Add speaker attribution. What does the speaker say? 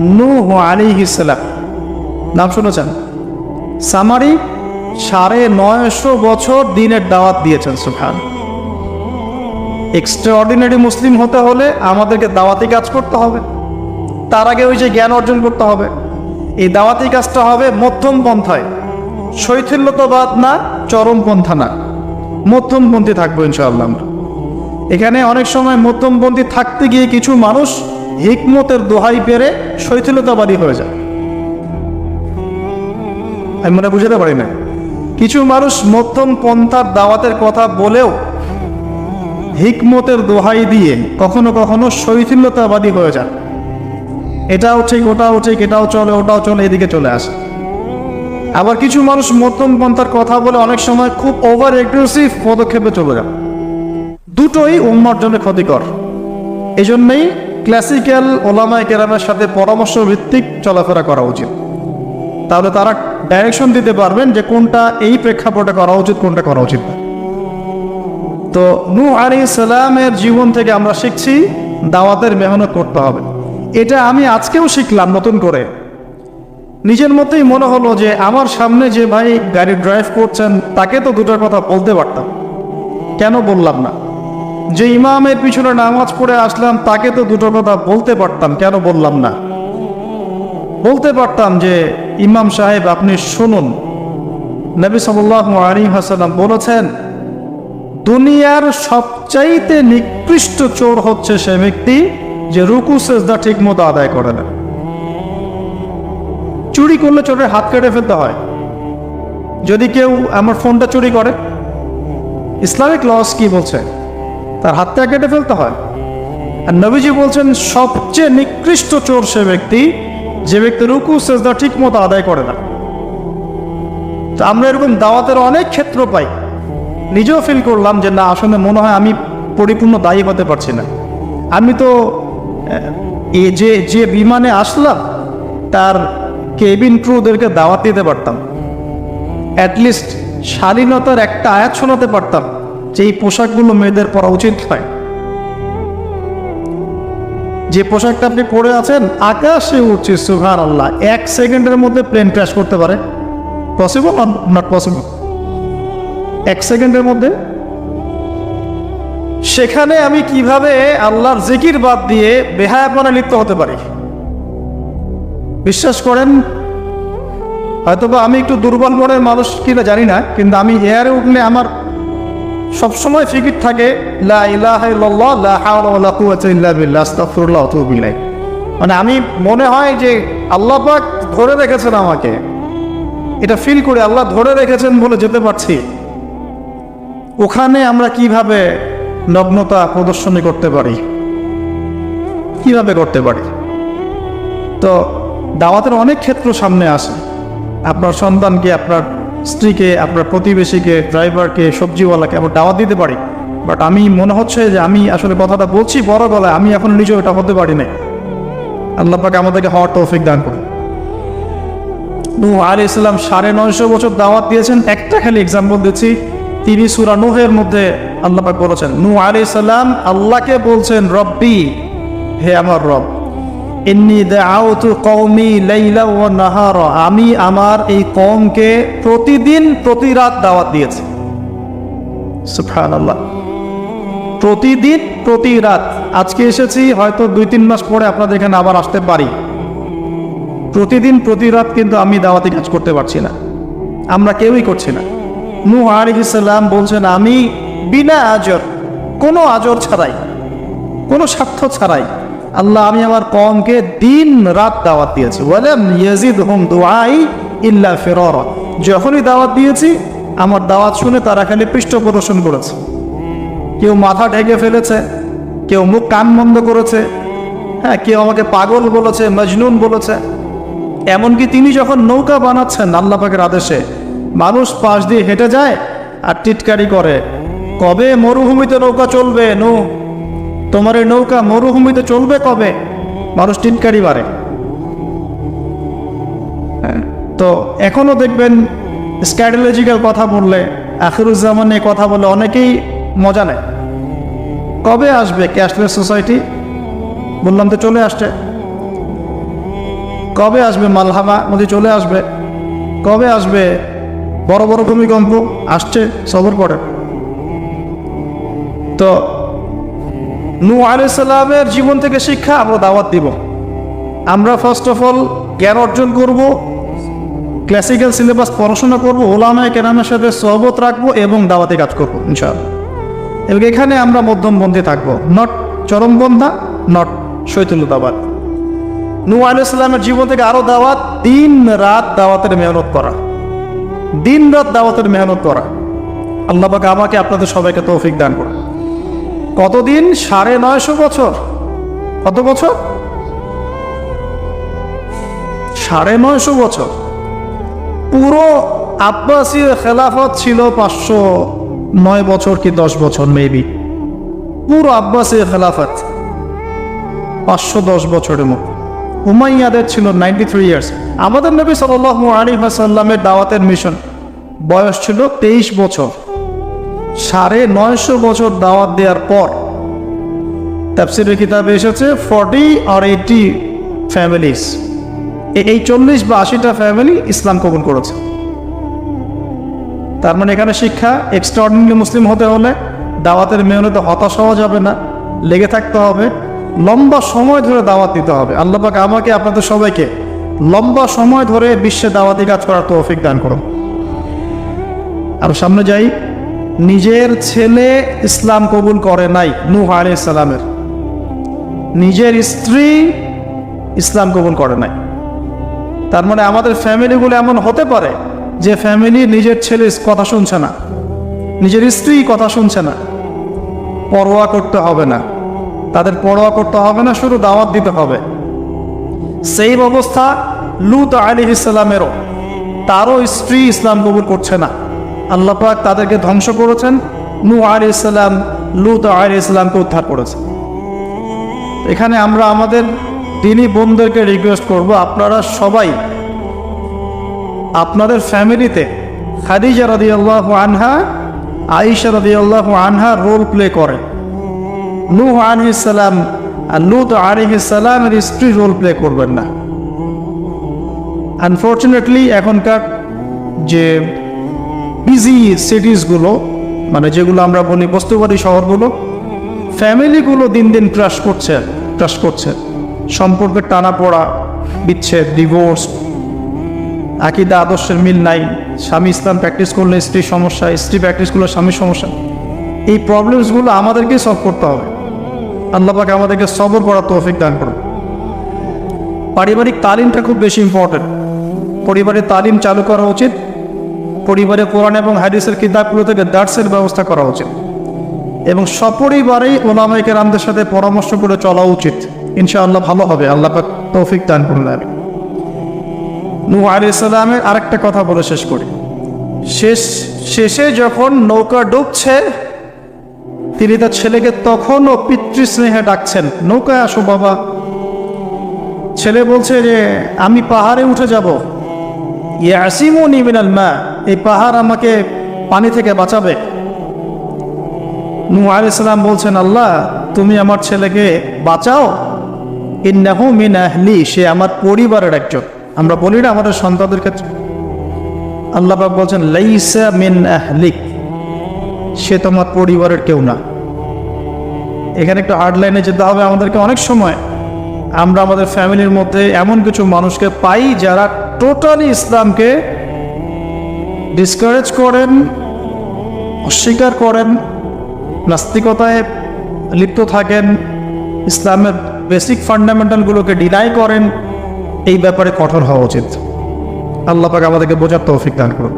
Speaker 1: নূহ আলিহিসাল্লাম নাম শুনেছেন? সামারি সাড়ে নয়শো বছর দিনের দাওয়াত দিয়েছেন সুখান এক্সট্রা অর্ডিনারি মুসলিম হতে হলে আমাদেরকে দাওয়াতি কাজ করতে হবে। তার আগে ওই যে জ্ঞান অর্জন করতে হবে। এই দাওয়াতি কাজটা হবে মধ্যম পন্থায়। শৈথিল্যতাবাদ না চরমপন্থা না। মধ্যমপন্থী থাকব ইনশাআল্লাহ এখানে অনেক সময় মধ্যমপন্থী থাকতে গিয়ে কিছু মানুষ হিকমতের দোহাই পেরে শৈথিলতাবাদী হয়ে যায়। আমি মনে বুঝাতে পারি না। কিছু মানুষ মধ্যম পন্থার দাওয়াতের কথা বলেও হিকমতের দোহাই দিয়ে কখনো কখনো শৈথিল্যতাবাদী হয়ে যান এটাও ঠিক, ওটাও ঠিক, এটাও চলে, ওটাও চলে, এদিকে চলে আসে। আবার কিছু মানুষ মধ্যম পন্থার কথা বলে অনেক সময় খুব ওভার এগ্রেসিভ পদক্ষেপে চলে যান দুটোই উম্মার জন্য ক্ষতিকর। এই জন্যই ক্লাসিক্যাল ওলামায় কেরামের সাথে পরামর্শ ভিত্তিক চলাফেরা করা উচিত। তাহলে তারা ডাইরেকশন দিতে পারবেন যে কোনটা এই প্রেক্ষাপটে করা উচিত, কোনটা করা উচিত। তো নূ আলী সালামের জীবন থেকে আমরা শিখছি দাওয়াতের মেহনত করতে হবে। এটা আমি আজকেও শিখলাম নতুন করে। নিজের মধ্যেই মনে হলো যে আমার সামনে যে ভাই গাড়ি ড্রাইভ করছেন, তাকে তো দুটোর কথা বলতে পারতাম। কেন বললাম না? যে ইমামের পিছনে নামাজ পড়ে আসলাম, তাকে তো দুটো কথা বলতে পারতাম। কেন বললাম না? বলতে পারতাম যে, ইমাম সাহেব, আপনি শুনুন। নবী সাল্লাহ আলী হাসালাম বলেছেন, দুনিয়ার সবচাইতে নিকৃষ্ট চোর হচ্ছে সে ব্যক্তি যে রুকু, সেজদা ঠিক মতো আদায় করে না। চুরি করলে চোরের হাত কেটে ফেলতে হয়। যদি কেউ আমার ফোনটা চুরি করে, ইসলামিক লস কি বলছে? তার হাতটা কেটে ফেলতে হয়। আর নবীজি বলছেন, সবচেয়ে নিকৃষ্ট চোর সে ব্যক্তি, যে ব্যক্তি রুকু, সেজদা ঠিক মতো আদায় করে না। তো আমরা এরকম দাওয়াতের অনেক ক্ষেত্র পাই। নিজেও ফিল করলাম যে, না, আসলে মনে হয় আমি পরিপূর্ণ দায়ী হতে পারছি না। আমি তো, এ যে যে বিমানে আসলাম, তার কেবিন ক্রুদেরকে দাওয়াত দিতে পারতাম। অ্যাটলিস্ট শালীনতার একটা আয়াত শোনাতে পারতাম। যে এই পোশাকগুলো মেয়েদের পরা উচিত হয়। যে পোশাকটা আপনি পরে আছেন, আকাশে উঠছে সুহান আল্লাহ এক সেকেন্ডের মধ্যে প্লেন ক্র্যাশ করতে পারে। পসিবল নট পসিবল এক সেকেন্ডের মধ্যে? সেখানে আমি কীভাবে আল্লাহর জিকির বাদ দিয়ে বেহায়াপনা লিপ্ত হতে পারি? বিশ্বাস করেন, হয়তোবা আমি একটু দুর্বল মনের মানুষ কিনা জানি না, কিন্তু আমি এয়ারে উঠলে আমার সবসময় ফিকির থাকে মানে আমি মনে হয় যে আল্লাহ পাক ধরে রেখেছেন আমাকে। এটা ফিল করে আল্লাহ ধরে রেখেছেন বলে যেতে পারছি। ওখানে আমরা কীভাবে নগ্নতা প্রদর্শনী করতে পারি? কীভাবে করতে পারি? তো দাওয়াতের অনেক ক্ষেত্র সামনে আসে। আপনার সন্তানকে, আপনার স্ত্রীকে, আপনার প্রতিবেশীকে, ড্রাইভারকে, সবজিওয়ালাকে আমরা দাওয়াত দিতে পারি। বাট আমি, মনে হচ্ছে যে আমি আসলে কথাটা বলছি বড় গলায় আমি এখন নিজেও এটা হতে পারি না আল্লাহ পাকে আমাদেরকে হওয়ার তৌফিক দান করুন। নূ আলী ইসলাম সাড়ে নয়শো বছর দাওয়াত দিয়েছেন। একটা খালি এক্সাম্পল দিচ্ছি। তিনি সুরা নুহের মধ্যে আল্লাপাক বলেছেন নূ আলী সাল্লাম আল্লাহকে বলছেন, রব্বি, হে আমার রব। আমি আমার এই কওমকে প্রতিদিন প্রতি রাত দাওয়াত দিয়েছি। প্রতিদিন প্রতি রাত। আজকে এসেছি, হয়তো দুই তিন মাস পরে আপনাদের এখানে আবার আসতে পারি। প্রতিদিন প্রতি রাত কিন্তু আমি দাওয়াতি কাজ করতে পারছি না। আমরা কেউই করছি না। নূহ আলিহিসাল্লাম বলছেন, আমি বিনা আজর, কোনো আজর ছাড়াই, কোনো স্বার্থ ছাড়াই আল্লাহ, আমি আমার কমকে দিন রাত দাওয়াত দিয়েছি। ওয়ালাম ইয়াজিদ হুম দুআই ইল্লা ফিরারা। যখনই দাওয়াত দিয়েছি, আমার দাওয়াত শুনে তারা খালি পৃষ্ঠ প্রদর্শন করেছে। কেউ মাথা ঢেকে ফেলেছে, কেউ মুখ কান বন্ধ করেছে হ্যাঁ কেউ আমাকে পাগল বলেছে, মজনুন বলেছে। এমনকি তিনি যখন নৌকা বানাচ্ছেন আল্লাহ পাকের আদেশে, মানুষ পাশ দিয়ে হেঁটে যায় আর টিটকারি করে, কবে মরুভূমিতে নৌকা চলবে? নৌ। তোমার এই নৌকা মরুভূমিতে চলবে কবে? মানুষ টিটকারি মারে। হ্যাঁ, তো এখনও দেখবেন স্ট্র্যাটেলজিক্যাল কথা বললে আখিরুজ্জামান নিয়ে কথা বলে অনেকেই মজা নেয়। কবে আসবে ক্যাশলেস সোসাইটি? বললাম তো চলে আসছে। কবে আসবে মালহামা? নদী চলে আসবে। কবে আসবে বড় বড় ভূমিকম্প? আসছে সবর পরে। তো নু আলাইসাল্লামের জীবন থেকে শিক্ষা আমরা দাওয়াত দিব। আমরা ফার্স্ট অফ অল জ্ঞান অর্জন করব ক্লাসিক্যাল সিলেবাস পড়াশোনা করব, ওলামায় কেরামের সাথে সহবত রাখব এবং দাওয়াতে কাজ করব, ইনশাআল্লাহ। এবং এখানে আমরা মধ্যমপন্থী থাকব। নট চরমবন্ধা নট শৈতুল্যতাবাদ নু আলাইসাল্লামের জীবন থেকে আরও দাওয়াত, দিন রাত দাওয়াতের মেহনত করা। দিন রাত দাওয়াতের মেহনত করা। আল্লাহ আমাকে আপনাদের সবাইকে তৌফিক দান করে কতদিন? সাড়ে নয়শো বছর। কত বছর? সাড়ে নয়শো বছর। পুরো আব্বাসীর খেলাফত ছিল পাঁচশো নয় বছর কি দশ বছর মেবি পুরো আব্বাসীর খেলাফত। পাঁচশো দশ বছরের মতো। হুমাইয়াদের ছিল নাইনটি থ্রি ইয়ার্স আমাদের নবী সাল আলী সাল্লামের দাওয়াতের মিশন বয়স ছিল তেইশ বছর। সাড়ে নয়শো বছর দাওয়াত দেওয়ার পর তাফসিরের কিতাবে এসেছে ফর্টি আর এইটি ফ্যামিলিস। এই চল্লিশ বা আশিটা ফ্যামিলি ইসলাম কবুল করেছে। তার মানে এখানে শিক্ষা এক্সট্রাঅর্ডিনারি মুসলিম হতে হলে দাওয়াতের মেহনতে হতাশ হওয়া যাবে না, লেগে থাকতে হবে, লম্বা সময় ধরে দাওয়াত দিতে হবে। আল্লাহ পাক আমাকে, আপনাদের সবাইকে লম্বা সময় ধরে বিশ্বে দাওয়াতি কাজ করার তৌফিক দান করুন। আর সামনে যাই নিজের ছেলে ইসলাম কবুল করে নাই, নূহ আলাইহিস সালামের। নিজের স্ত্রী ইসলাম কবুল করে নাই। তার মানে আমাদের ফ্যামিলিগুলো এমন হতে পারে যে ফ্যামিলি নিজের ছেলে কথা শুনছে না, নিজের স্ত্রী কথা শুনছে না, পরোয়া করতে হবে না। তাদের পরোয়া করতে হবে না, শুধু দাওয়াত দিতে হবে। সেই অবস্থা লুত আলী ইসলামেরও তারও স্ত্রী ইসলাম কবুল করছে না। আল্লাহ পাক তাদেরকে ধ্বংস করেছেন। নু আলী ইসলাম লুত আলী ইসলামকে উদ্ধার করেছেন এখানে আমরা আমাদের তিনি বোনদেরকে রিকোয়েস্ট করব, আপনারা সবাই আপনাদের ফ্যামিলিতে খাদিজা রদি আল্লাহ আনহা আইসা রদি আল্লাহ আনহা রোল প্লে করে। নূহ আলহিসাল্লাম আর লুত আলহিসাল্লামের স্ত্রী রোল প্লে করবেন না। আনফর্চুনেটলি এখনকার যে বিজি সিটিসগুলো মানে যেগুলো আমরা বলি বস্তুবাদী শহরগুলো ফ্যামিলিগুলো দিন দিন ক্রাশ করছে ক্রাশ করছে। সম্পর্কের টানা পড়া, বিচ্ছেদ ডিভোর্স আকিদা, আদর্শের মিল নাই। স্বামী ইসলাম প্র্যাকটিস করলে স্ত্রীর সমস্যা, স্ত্রী প্র্যাকটিস করলে স্বামীর সমস্যা। এই প্রবলেমসগুলো আমাদেরকে সলভ করতে হবে। আল্লাহ পাকে আমাদেরকে সবর করার তৌফিক দান করুন। পারিবারিক তালিমটা খুব বেশি ইম্পর্টেন্ট পরিবারের তালিম চালু করা উচিত। পরিবারে কোরআন এবং হাদিসের কিতাবগুলো থেকে দার্সের ব্যবস্থা করা উচিত। এবং সপরিবারেই ওলামাইকে রামদের সাথে পরামর্শ করে চলা উচিত। ইনশাআল্লাহ ভালো হবে। আল্লাহ তৌফিক দান আমি নূ আলি আরেকটা কথা বলে শেষ করি। শেষ, শেষে যখন নৌকা ডুবছে, তিনি তার ছেলেকে তখনও পিতৃস্নেহে ডাকছেন, নৌকায় আসো বাবা। ছেলে বলছে যে, আমি পাহাড়ে উঠে যাব। ইয়াসিমুনি মিনাল মা। এই পাহাড় আমাকে পানি থেকে বাঁচাবে। নূহ আলাইহিস সালাম বলছেন, আল্লাহ, তুমি আমার ছেলেকে বাঁচাও। ইন্নাহু মিন আহলি, সে আমার পরিবারের একজন। আমরা বলি না আমাদের সন্তানদের ক্ষেত্রে। আল্লাহ পাক বলছেন, লাইসা মিন আহলিক, সে তোমার পরিবারের কেউ না। এখানে একটু হার্ড লাইনে যেতে হবে আমাদেরকে অনেক সময়। আমরা আমাদের ফ্যামিলির মধ্যে এমন কিছু মানুষকে পাই যারা টোটালি ইসলামকে ডিসকারেজ করেন, অস্বীকার করেন, নাস্তিকতায় লিপ্ত থাকেন, ইসলামের বেসিক ফান্ডামেন্টালগুলোকে ডিনাই করেন, এই ব্যাপারে কঠোর হওয়া উচিত। আল্লাহ পাক আমাদেরকে বোঝার তৌফিক দান করুন।